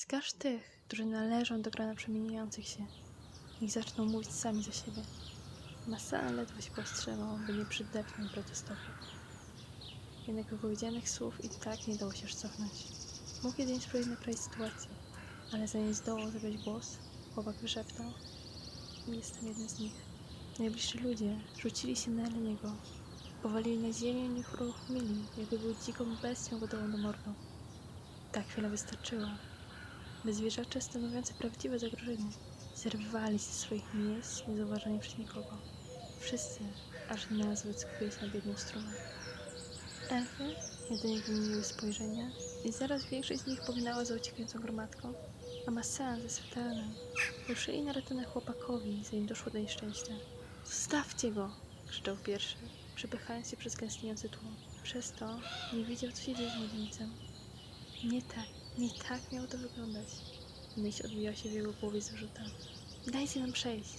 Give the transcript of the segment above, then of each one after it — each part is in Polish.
Wskaż tych, którzy należą do grona przemieniających się. Niech zaczną mówić sami za siebie. Masana ledwo się powstrzymał, by nie przydepnąć protestowi. Jednak wypowiedzianych słów i tak nie dało się już cofnąć. Mógł jedynie spróbować naprawić sytuację, ale zanim zdołał zabrać głos, chłopak wyszeptał. Jestem jeden z nich. Najbliżsi ludzie rzucili się na Eleniego. Powalili na ziemię i nie uruchomili, jakby był dziką bestią gotowaną do mordu. Ta chwila wystarczyła, by zwierzacze stanowiące prawdziwe zagrożenie zerwali ze swoich miejsc, niezauważeni przez nikogo. Wszyscy, aż nazwy skupili się na biednym strumie. Elfy jedynie wymieniły spojrzenia i zaraz większość z nich pognała za uciekającą gromadką, a Massan ze Swetanem ruszyli na ratunek chłopakowi, zanim doszło do nieszczęścia. Zostawcie go! krzyczał pierwszy, przepychając się przez gęstniejący tłum. Przez to nie widział, co się dzieje z młodzieńcem. Nie tak, nie tak miało to wyglądać. Myśl odbijała się w jego głowie z wyrzutem. Dajcie nam przejść.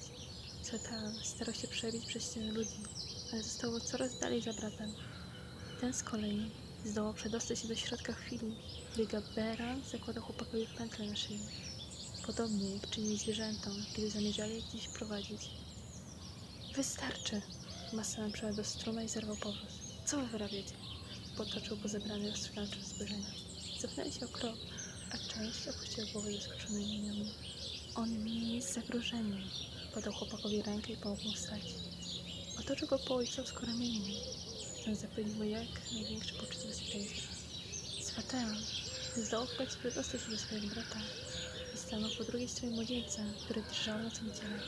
Svetan starał się przebić przez ścianę ludzi, ale zostało coraz dalej za bratem. Ten z kolei zdołał przedostać się do środka chwili, gdy Gaberan zakładał chłopakowi pętlę na szyi. Podobnie jak czynili zwierzętom, kiedy zamierzali je gdzieś prowadzić. Wystarczy! Masan przeszedł do struna i zerwał powóz. Co wy wyrabiacie? Potoczył go zebrany rozstrzygającym spojrzenia. Cofnęli się o krok, a część opuściła głowę zaskoczonymi minami. On nie jest zagrożeniem. Podał chłopakowi rękę i pomógł mu wstać. Otoczył go po ojcowsku ramieniem, chcąc zapewnić mu jak największe poczucie bezpieczeństwa. Swateon zdołał w końcu wydostać się do swojego brata i stanął po drugiej stronie młodzieńca, który drżał na całym ciele.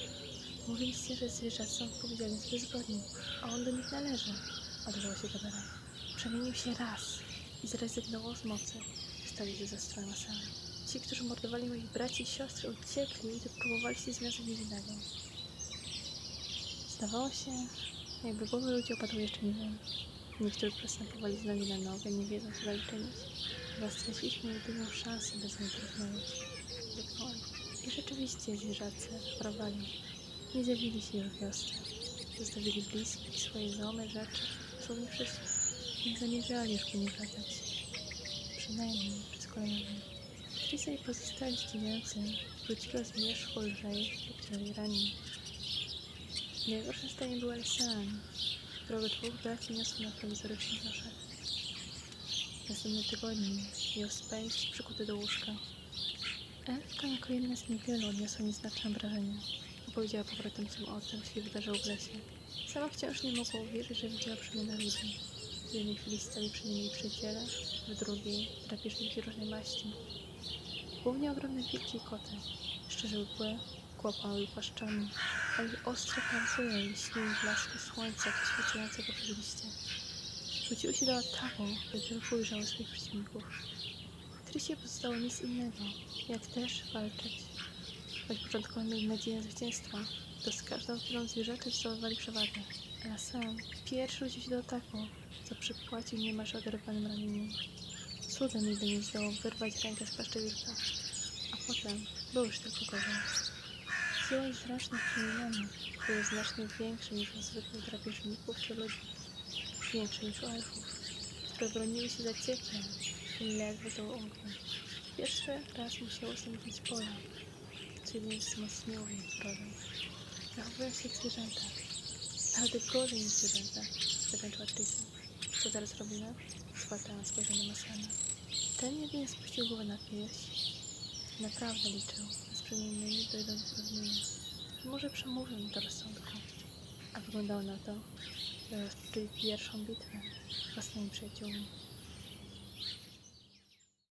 Mówiliście, że zwierzęta są odpowiedzialni za te zbrodnie, a on do nich należy, odezwał się Gabera. Przemienił się raz i zrezygnował z mocy. Stali się za stroną Masana. Ci, którzy mordowali moich braci i siostry, uciekli, gdy próbowali się związać niewinnego. Zdawało się, jakby głowy ludzi opadły jeszcze niżej. Niektórzy przystępowali z nogi na nogę, nie wiedząc co dalej czynić. Chyba straciliśmy jedyną szansę, by z. I rzeczywiście zwierzacy chorowali. Nie zjawili się już w wiosce. Zostawili bliskich, swoje domy, rzeczy, słownie wszystko. Nie zamierzali już po nie wracać. Przynajmniej Trisa i pozostali zdziwiający wrócili z wierzchu lżej ciężej ranni. W najgorszym stanie była Lisan, którego dwóch braci niosło na prowizorycznych noszach. Następne tygodnie ją spędzić przykuty do łóżka. Elfka jako jedna z niewielu odniosła nieznaczne wrażenie. Opowiedziała powrotnicom o tym, co się wydarzyło w lesie. Sama wciąż nie mogła uwierzyć, że widziała przemianę ludzi. W jednej chwili stali przy niej jej przyjaciele, w drugiej drapieżniki różnej maści. Głównie ogromne wilki i koty, szczerze łykłe, kłapały i płaszczami, a ich ostre pędzle lśniły w blasku słońca poświecającego przez liście. Rzuciły się do ataku, gdy tylko ujrzały swoich przeciwników. Trysie pozostało nic innego, jak też walczyć. Choć początkowo mieli nadzieję na zwycięstwo, to z każdą chwilą zwierzacze zdobywali przewagę. A sam pierwszy rzucił się do ataku, co przypłacił niemalże oderwanym ramieniem. Cudem nigdy nie zdołał wyrwać rękę z paszczy wilka, a potem był już tylko gorzej. Siła strasznych przemienionych były znacznie większe niż u zwykłych drapieżników czy ludzi, większe niż u elfów, które broniły się zaciekle i ledwo zdołały umknąć. Pierwszy raz musiało zamknąć pola, jedynie wzmocniło ich zbrodę. Zachowują się jak zwierzęta, nawet gorzej niż zwierzęta, zakończyła Trisa. Co teraz robimy? Spłatała spojrzenie Masana. Ten jedynie spuścił głowę na pierś. Naprawdę liczył, że z przemiennymi dojdą do porozumienia. Może przemówią do rozsądku. A wyglądało na to, że rozpoczęli pierwszą bitwę z własnymi przyjaciółmi.